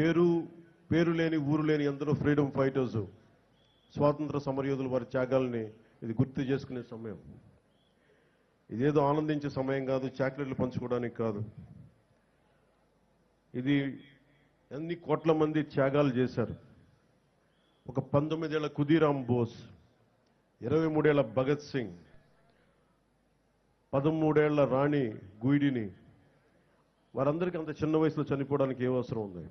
పేరు పేరు లేని ఊరు లేని ఎందరో ఫ్రీడమ్ ఫైటర్స్ స్వాతంత్ర సమరయోధులు వారి త్యాగాల్ని ఇది గుర్తు చేసుకునే సమయం. ఇదేదో ఆనందించే సమయం కాదు చాక్లెట్లు పంచుకోవడానికి కాదు. ఇది ఎన్ని కోట్ల మంది త్యాగాలు చేశారు. ఒక పంతొమ్మిదేళ్ళ కుదీరామ్ బోస్ ఇరవై మూడేళ్ళ భగత్ సింగ్ పదమూడేళ్ళ రాణి గుయిడిని వారందరికీ అంత చిన్న వయసులో చనిపోవడానికి ఏ అవసరం ఉంది?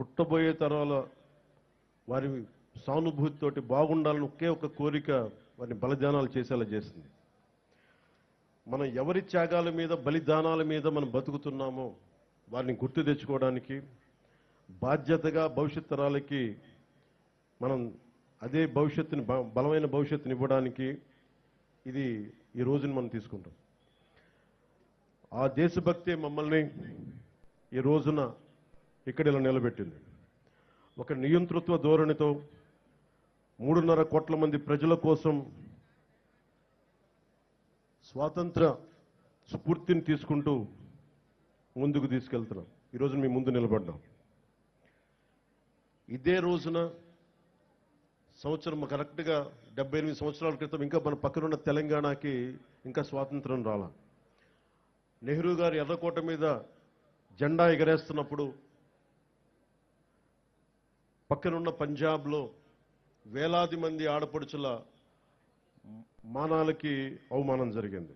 పుట్టబోయే తరాల వారి సానుభూతితోటి బాగుండాలని ఒకే ఒక కోరిక వారిని బలిదానాలు చేసేలా చేసింది. మనం ఎవరి త్యాగాల మీద బలిదానాల మీద మనం బతుకుతున్నామో వారిని గుర్తు తెచ్చుకోవడానికి బాధ్యతగా భవిష్యత్ తరాలకి మనం అదే భవిష్యత్తుని బ- బలమైన భవిష్యత్తుని ఇవ్వడానికి ఇది ఈ రోజుని మనం తీసుకుంటాం. ఆ దేశభక్తే మమ్మల్ని ఈ రోజున ఇక్కడ ఇలా నిలబెట్టింది. ఒక నియంతృత్వ ధోరణితో మూడున్నర కోట్ల మంది ప్రజల కోసం స్వాతంత్ర స్ఫూర్తిని తీసుకుంటూ ముందుకు తీసుకెళ్తున్నాం. ఈరోజు మీ ముందు నిలబడ్డాం. ఇదే రోజున సంవత్సరం కరెక్ట్గా డెబ్బై ఎనిమిది సంవత్సరాల క్రితం ఇంకా మన పక్కనున్న తెలంగాణకి ఇంకా స్వాతంత్రం రాల. నెహ్రూ గారు ఎర్రకోట మీద జెండా ఎగరేస్తున్నప్పుడు పక్కనున్న పంజాబ్లో వేలాది మంది ఆడపడుచుల మానాలకి అవమానం జరిగింది.